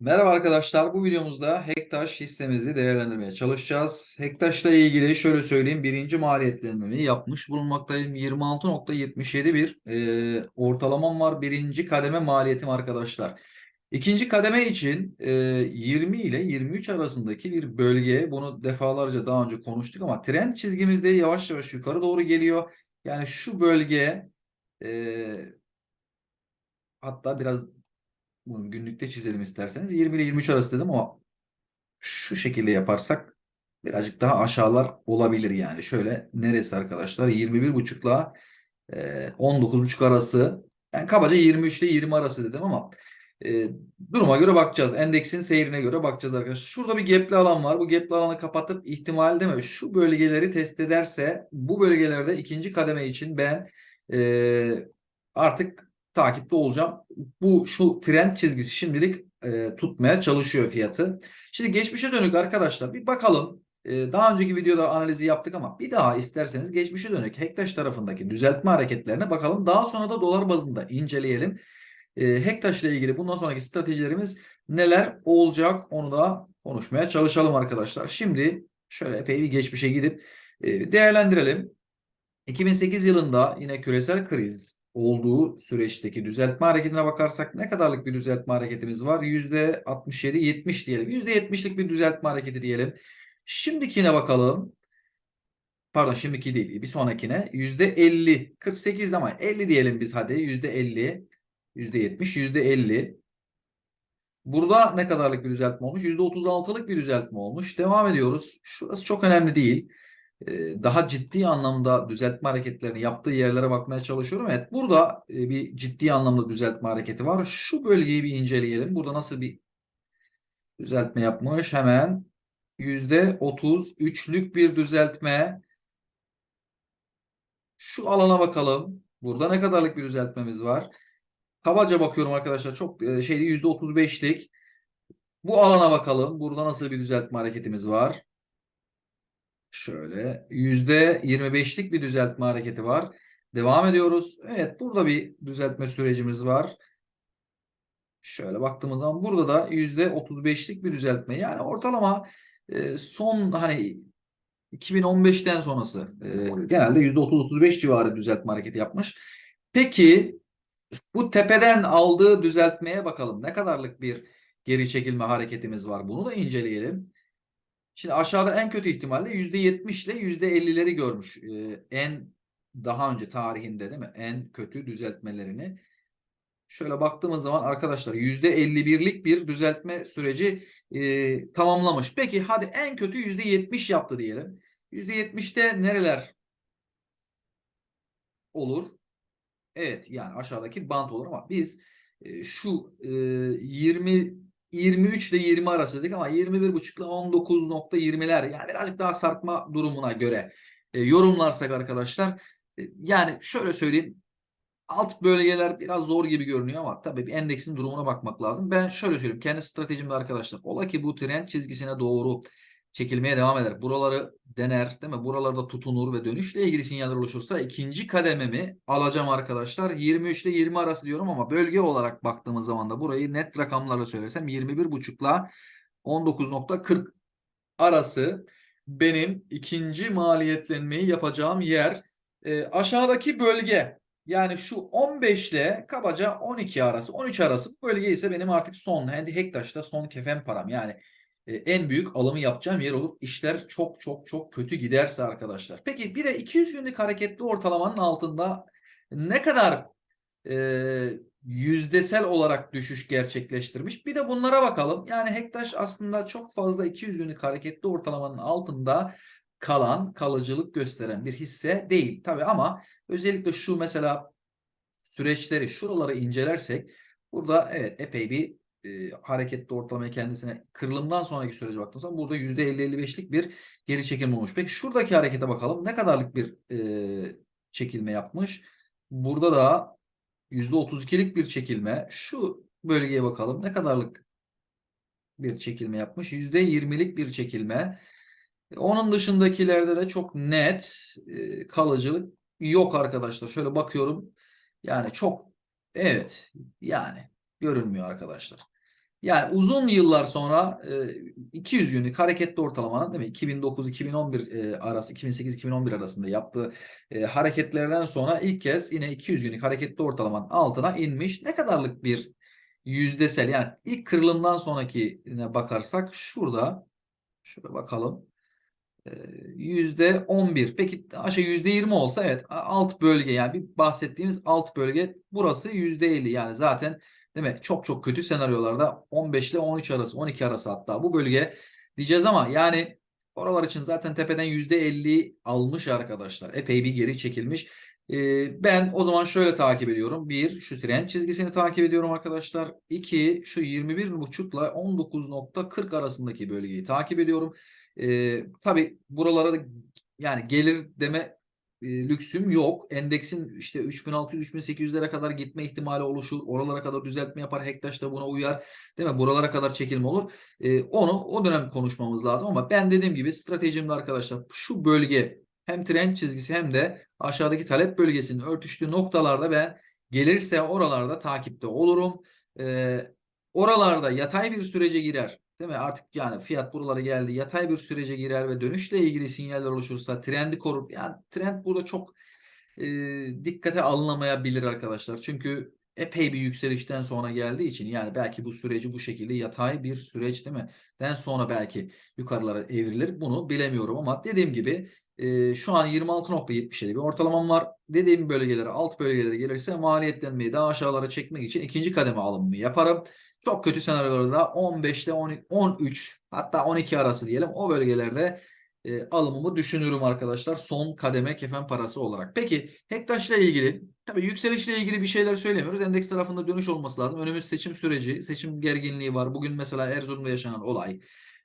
Merhaba arkadaşlar. Bu videomuzda Hektaş hissemizi değerlendirmeye çalışacağız. Hektaş'la ilgili şöyle söyleyeyim. Birinci maliyetlendirmeyi yapmış bulunmaktayım. 26.77 bir e, ortalamam var. Birinci kademe maliyetim arkadaşlar. İkinci kademe için e, 20 ile 23 arasındaki bir bölge. Bunu defalarca daha önce konuştuk ama trend çizgimizde yavaş yavaş yukarı doğru geliyor. Yani şu bölge e, hatta biraz bunu günlükte çizelim isterseniz. 20 ile 23 arası dedim ama şu şekilde yaparsak birazcık daha aşağılar olabilir yani. Şöyle neresi arkadaşlar? 21.5 ile e, 19.5 arası. Yani kabaca 23 ile 20 arası dedim ama e, duruma göre bakacağız. Endeksin seyrine göre bakacağız arkadaşlar. Şurada bir gapli alan var. Bu gapli alanı kapatıp ihtimal mi? Şu bölgeleri test ederse bu bölgelerde ikinci kademe için ben e, artık takipte olacağım. Bu şu trend çizgisi şimdilik e, tutmaya çalışıyor fiyatı. Şimdi geçmişe dönük arkadaşlar bir bakalım. E, daha önceki videoda analizi yaptık ama bir daha isterseniz geçmişe dönük Hektaş tarafındaki düzeltme hareketlerine bakalım. Daha sonra da dolar bazında inceleyelim. E, Hektaş ile ilgili bundan sonraki stratejilerimiz neler olacak onu da konuşmaya çalışalım arkadaşlar. Şimdi şöyle epey bir geçmişe gidip e, değerlendirelim. 2008 yılında yine küresel kriz olduğu süreçteki düzeltme hareketine bakarsak ne kadarlık bir düzeltme hareketimiz var? %67-70 diyelim. %70'lik bir düzeltme hareketi diyelim. Şimdikine bakalım. Pardon şimdiki değil. Bir sonrakine %50. 48 ama 50 diyelim biz hadi. %50. %70. %50. Burada ne kadarlık bir düzeltme olmuş? %36'lık bir düzeltme olmuş. Devam ediyoruz. Şurası çok önemli değil daha ciddi anlamda düzeltme hareketlerini yaptığı yerlere bakmaya çalışıyorum. Evet burada bir ciddi anlamda düzeltme hareketi var. Şu bölgeyi bir inceleyelim. Burada nasıl bir düzeltme yapmış? Hemen %33'lük bir düzeltme. Şu alana bakalım. Burada ne kadarlık bir düzeltmemiz var? Kabaca bakıyorum arkadaşlar. Çok şeyli %35'lik. Bu alana bakalım. Burada nasıl bir düzeltme hareketimiz var? Şöyle %25'lik bir düzeltme hareketi var. Devam ediyoruz. Evet burada bir düzeltme sürecimiz var. Şöyle baktığımız zaman burada da %35'lik bir düzeltme. Yani ortalama e, son hani 2015'ten sonrası e, genelde %30-35 civarı düzeltme hareketi yapmış. Peki bu tepeden aldığı düzeltmeye bakalım. Ne kadarlık bir geri çekilme hareketimiz var? Bunu da inceleyelim. Şimdi aşağıda en kötü ihtimalle %70 ile %50'leri görmüş. Ee, en daha önce tarihinde değil mi? En kötü düzeltmelerini. Şöyle baktığımız zaman arkadaşlar %51'lik bir düzeltme süreci e, tamamlamış. Peki hadi en kötü %70 yaptı diyelim. %70'te nereler olur? Evet yani aşağıdaki bant olur ama biz e, şu e, 20 23 ile 20 arası dedik ama 21.5 ile 19.20'ler yani birazcık daha sarkma durumuna göre e, yorumlarsak arkadaşlar e, yani şöyle söyleyeyim alt bölgeler biraz zor gibi görünüyor ama tabii bir endeksin durumuna bakmak lazım. Ben şöyle söyleyeyim kendi stratejimde arkadaşlar ola ki bu trend çizgisine doğru çekilmeye devam eder. Buraları dener değil mi? Buralarda tutunur ve dönüşle ilgili sinyaller oluşursa ikinci kadememi alacağım arkadaşlar. 23 ile 20 arası diyorum ama bölge olarak baktığımız zaman da burayı net rakamlarla söylesem 21.5 ile 19.40 arası benim ikinci maliyetlenmeyi yapacağım yer. E, aşağıdaki bölge yani şu 15 ile kabaca 12 arası 13 arası bölge ise benim artık son Hektaş'ta son kefen param yani en büyük alımı yapacağım yer olur. İşler çok çok çok kötü giderse arkadaşlar. Peki bir de 200 günlük hareketli ortalamanın altında ne kadar e, yüzdesel olarak düşüş gerçekleştirmiş? Bir de bunlara bakalım. Yani Hektaş aslında çok fazla 200 günlük hareketli ortalamanın altında kalan, kalıcılık gösteren bir hisse değil. Tabi ama özellikle şu mesela süreçleri şuraları incelersek burada evet epey bir e, hareketli ortalamaya kendisine kırılımdan sonraki sürece baktığımız zaman burada %50-55'lik bir geri çekilme olmuş. Peki şuradaki harekete bakalım. Ne kadarlık bir e, çekilme yapmış? Burada da %32'lik bir çekilme. Şu bölgeye bakalım. Ne kadarlık bir çekilme yapmış? %20'lik bir çekilme. Onun dışındakilerde de çok net e, kalıcılık yok arkadaşlar. Şöyle bakıyorum. Yani çok evet yani görünmüyor arkadaşlar. Yani uzun yıllar sonra e, 200 günlük hareketli ortalamanın değil mi 2009-2011 e, arası 2008-2011 arasında yaptığı e, hareketlerden sonra ilk kez yine 200 günlük hareketli ortalamanın altına inmiş. Ne kadarlık bir yüzdesel yani ilk kırılımdan sonrakine bakarsak şurada şöyle bakalım. Yüzde 11. Peki aşağı yüzde 20 olsa evet alt bölge yani bir bahsettiğimiz alt bölge burası yüzde 50 yani zaten değil mi? Çok çok kötü senaryolarda 15 ile 13 arası 12 arası hatta bu bölge diyeceğiz ama yani oralar için zaten tepeden yüzde 50 almış arkadaşlar. Epey bir geri çekilmiş. Ee, ben o zaman şöyle takip ediyorum. Bir, şu trend çizgisini takip ediyorum arkadaşlar. İki, şu 21.5 ile 19.40 arasındaki bölgeyi takip ediyorum. Ee, tabii buralara da yani gelir deme e, lüksüm yok. Endeksin işte 3600-3800'lere kadar gitme ihtimali oluşur. Oralara kadar düzeltme yapar. Hektaş da buna uyar. Değil mi? Buralara kadar çekilme olur. Ee, onu o dönem konuşmamız lazım ama ben dediğim gibi stratejimde arkadaşlar şu bölge hem trend çizgisi hem de aşağıdaki talep bölgesinin örtüştüğü noktalarda ben gelirse oralarda takipte olurum. Ee, oralarda yatay bir sürece girer. Değil mi? Artık yani fiyat buralara geldi. Yatay bir sürece girer ve dönüşle ilgili sinyaller oluşursa trendi korur. Yani trend burada çok e, dikkate alınamayabilir arkadaşlar. Çünkü epey bir yükselişten sonra geldiği için yani belki bu süreci bu şekilde yatay bir süreç değil mi? Den sonra belki yukarılara evrilir. Bunu bilemiyorum ama dediğim gibi e, şu an 26.77 bir ortalamam var. Dediğim bölgelere alt bölgelere gelirse maliyetlenmeyi daha aşağılara çekmek için ikinci kademe alımımı yaparım. Çok kötü senaryolarda 15 ile 13 hatta 12 arası diyelim o bölgelerde e, alımımı düşünürüm arkadaşlar son kademe kefen parası olarak. Peki Hektaş ile ilgili tabii yükselişle ilgili bir şeyler söylemiyoruz. Endeks tarafında dönüş olması lazım. Önümüz seçim süreci, seçim gerginliği var. Bugün mesela Erzurum'da yaşanan olay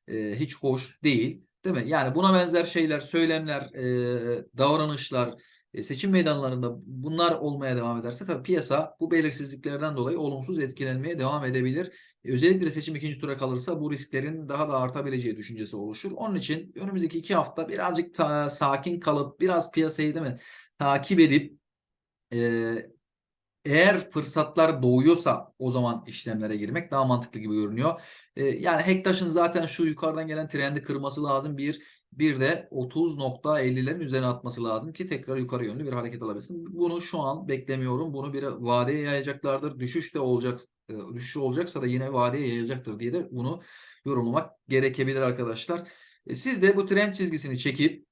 e, hiç hoş değil. Değil mi? Yani buna benzer şeyler, söylemler, e, davranışlar, e, seçim meydanlarında bunlar olmaya devam ederse tabii piyasa bu belirsizliklerden dolayı olumsuz etkilenmeye devam edebilir. E, özellikle seçim ikinci tura kalırsa bu risklerin daha da artabileceği düşüncesi oluşur. Onun için önümüzdeki iki hafta birazcık ta, sakin kalıp biraz piyasayı değil mi takip edip e, eğer fırsatlar doğuyorsa o zaman işlemlere girmek daha mantıklı gibi görünüyor. E, yani Hektaş'ın zaten şu yukarıdan gelen trendi kırması lazım. Bir bir de 30.50'lerin üzerine atması lazım ki tekrar yukarı yönlü bir hareket alabilsin. Bunu şu an beklemiyorum. Bunu bir vadeye yayacaklardır. Düşüş de olacak, e, düşüş olacaksa da yine vadeye yayacaktır diye de bunu yorumlamak gerekebilir arkadaşlar. E, siz de bu trend çizgisini çekip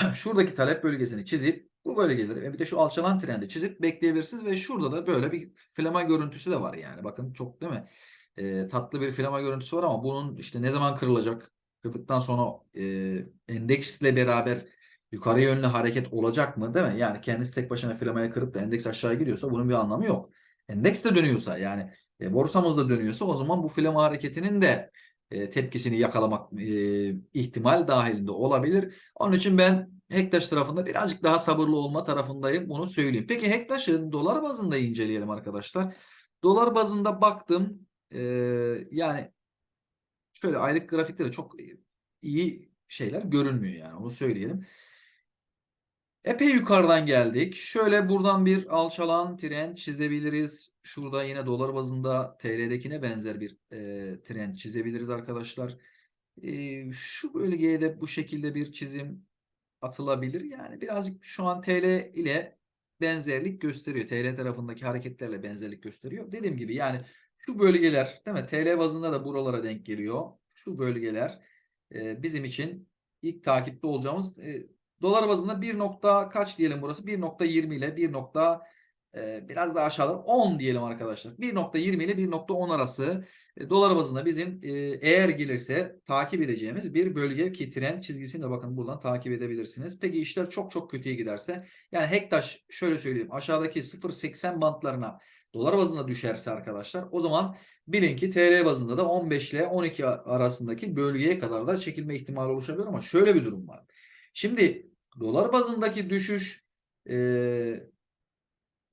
şuradaki talep bölgesini çizip bu bölgeleri ve bir de şu alçalan trendi çizip bekleyebilirsiniz ve şurada da böyle bir flama görüntüsü de var yani. Bakın çok değil mi? E, tatlı bir flama görüntüsü var ama bunun işte ne zaman kırılacak, kırdıktan sonra e, endeksle beraber yukarı yönlü hareket olacak mı değil mi? Yani kendisi tek başına flamaya kırıp da endeks aşağı gidiyorsa bunun bir anlamı yok. Endeks de dönüyorsa yani e, borsamız da dönüyorsa o zaman bu flama hareketinin de e, tepkisini yakalamak e, ihtimal dahilinde olabilir. Onun için ben Hektaş tarafında birazcık daha sabırlı olma tarafındayım. Bunu söyleyeyim. Peki Hektaş'ın dolar bazında inceleyelim arkadaşlar. Dolar bazında baktım. E, yani şöyle aylık grafikleri çok iyi şeyler görünmüyor yani onu söyleyelim. Epey yukarıdan geldik. Şöyle buradan bir alçalan trend çizebiliriz. Şurada yine dolar bazında TL'dekine benzer bir e, trend çizebiliriz arkadaşlar. E, şu bölgeye de bu şekilde bir çizim atılabilir. Yani birazcık şu an TL ile benzerlik gösteriyor. TL tarafındaki hareketlerle benzerlik gösteriyor. Dediğim gibi yani şu bölgeler değil mi? TL bazında da buralara denk geliyor. Şu bölgeler e, bizim için ilk takipte olacağımız e, dolar bazında 1 nokta kaç diyelim burası? 1.20 ile 1 nokta e, biraz daha aşağıda 10 diyelim arkadaşlar. 1.20 ile 1.10 arası e, dolar bazında bizim e, eğer gelirse takip edeceğimiz bir bölge ki trend çizgisini de bakın buradan takip edebilirsiniz. Peki işler çok çok kötüye giderse yani Hektaş şöyle söyleyeyim aşağıdaki 0.80 bantlarına dolar bazında düşerse arkadaşlar o zaman bilin ki TL bazında da 15 ile 12 arasındaki bölgeye kadar da çekilme ihtimali oluşabilir ama şöyle bir durum var. Şimdi dolar bazındaki düşüş e,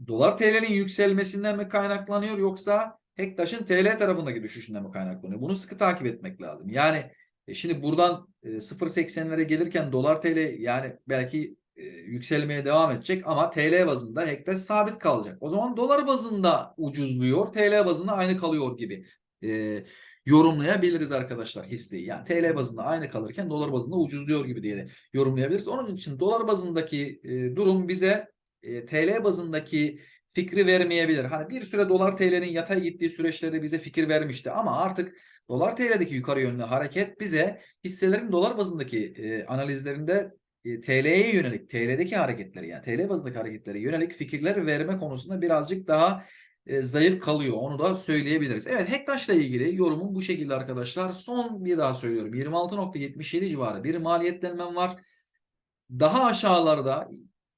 dolar TL'nin yükselmesinden mi kaynaklanıyor yoksa Hektaş'ın TL tarafındaki düşüşünden mi kaynaklanıyor? Bunu sıkı takip etmek lazım. Yani e, şimdi buradan e, 0.80'lere gelirken dolar TL yani belki e, yükselmeye devam edecek ama TL bazında Hektaş sabit kalacak. O zaman dolar bazında ucuzluyor, TL bazında aynı kalıyor gibi. e, yorumlayabiliriz arkadaşlar hisseyi. Yani TL bazında aynı kalırken dolar bazında ucuzluyor gibi diye de yorumlayabiliriz. Onun için dolar bazındaki e, durum bize e, TL bazındaki fikri vermeyebilir. Hani bir süre dolar TL'nin yatay gittiği süreçlerde bize fikir vermişti ama artık dolar TL'deki yukarı yönlü hareket bize hisselerin dolar bazındaki e, analizlerinde e, TL'ye yönelik, TL'deki hareketleri yani TL bazındaki hareketlere yönelik fikirler verme konusunda birazcık daha e, zayıf kalıyor. Onu da söyleyebiliriz. Evet Hektaş'la ilgili yorumum bu şekilde arkadaşlar. Son bir daha söylüyorum. 26.77 civarı bir maliyetlenmem var. Daha aşağılarda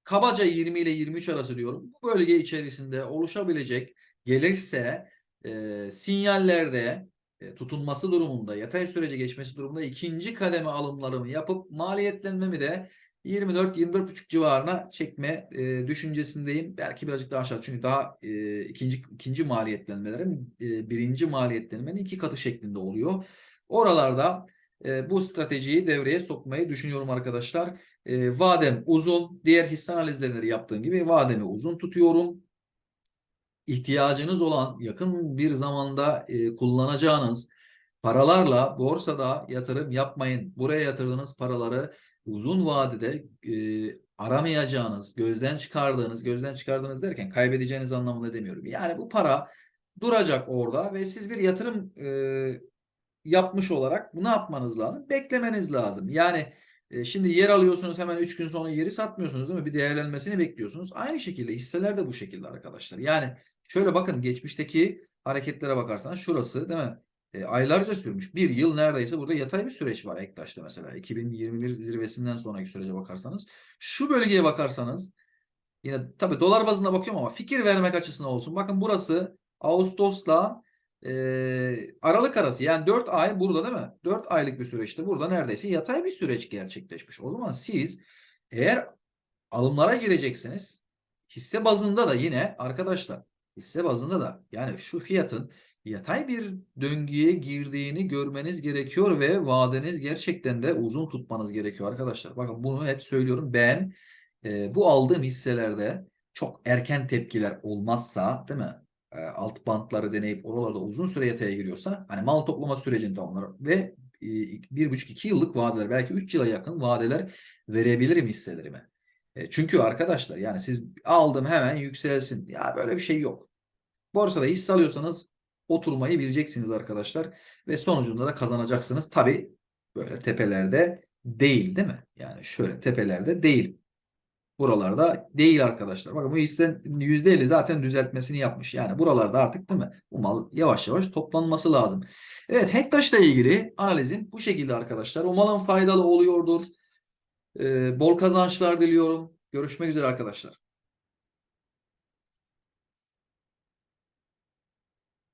kabaca 20 ile 23 arası diyorum. Bu bölge içerisinde oluşabilecek gelirse e, sinyallerde e, tutunması durumunda, yatay sürece geçmesi durumunda ikinci kademe alımlarımı yapıp maliyetlenmemi de 24-24,5 civarına çekme e, düşüncesindeyim. Belki birazcık daha aşağı çünkü daha e, ikinci ikinci maliyetlenmelerim e, birinci maliyetlenmenin iki katı şeklinde oluyor. Oralarda e, bu stratejiyi devreye sokmayı düşünüyorum arkadaşlar. E, vadem uzun. Diğer hisse analizleri yaptığım gibi vademi uzun tutuyorum. İhtiyacınız olan yakın bir zamanda e, kullanacağınız paralarla borsada yatırım yapmayın. Buraya yatırdığınız paraları uzun vadede e, aramayacağınız, gözden çıkardığınız, gözden çıkardığınız derken kaybedeceğiniz anlamında demiyorum. Yani bu para duracak orada ve siz bir yatırım e, yapmış olarak ne yapmanız lazım? Beklemeniz lazım. Yani e, şimdi yer alıyorsunuz hemen 3 gün sonra yeri satmıyorsunuz değil mi? Bir değerlenmesini bekliyorsunuz. Aynı şekilde hisseler de bu şekilde arkadaşlar. Yani şöyle bakın geçmişteki hareketlere bakarsanız şurası değil mi? E, aylarca sürmüş. Bir yıl neredeyse burada yatay bir süreç var Ektaş'ta mesela. 2021 zirvesinden sonraki sürece bakarsanız. Şu bölgeye bakarsanız yine tabii dolar bazında bakıyorum ama fikir vermek açısından olsun. Bakın burası Ağustos'la e, Aralık arası yani 4 ay burada değil mi? 4 aylık bir süreçte burada neredeyse yatay bir süreç gerçekleşmiş. O zaman siz eğer alımlara gireceksiniz hisse bazında da yine arkadaşlar hisse bazında da yani şu fiyatın yatay bir döngüye girdiğini görmeniz gerekiyor ve vadeniz gerçekten de uzun tutmanız gerekiyor arkadaşlar. Bakın bunu hep söylüyorum. Ben e, bu aldığım hisselerde çok erken tepkiler olmazsa değil mi? E, alt bantları deneyip oralarda uzun süre yataya giriyorsa hani mal toplama sürecinde onlar ve e, bir buçuk iki yıllık vadeler belki üç yıla yakın vadeler verebilirim hisselerime. E, çünkü arkadaşlar yani siz aldım hemen yükselsin. Ya böyle bir şey yok. Borsada hisse alıyorsanız oturmayı bileceksiniz arkadaşlar ve sonucunda da kazanacaksınız. Tabi böyle tepelerde değil değil mi? Yani şöyle tepelerde değil. Buralarda değil arkadaşlar. Bakın bu hissenin %50 zaten düzeltmesini yapmış. Yani buralarda artık değil mi? Bu mal yavaş yavaş toplanması lazım. Evet Hektaş'la ilgili analizim bu şekilde arkadaşlar. Umarım faydalı oluyordur. Ee, bol kazançlar diliyorum. Görüşmek üzere arkadaşlar.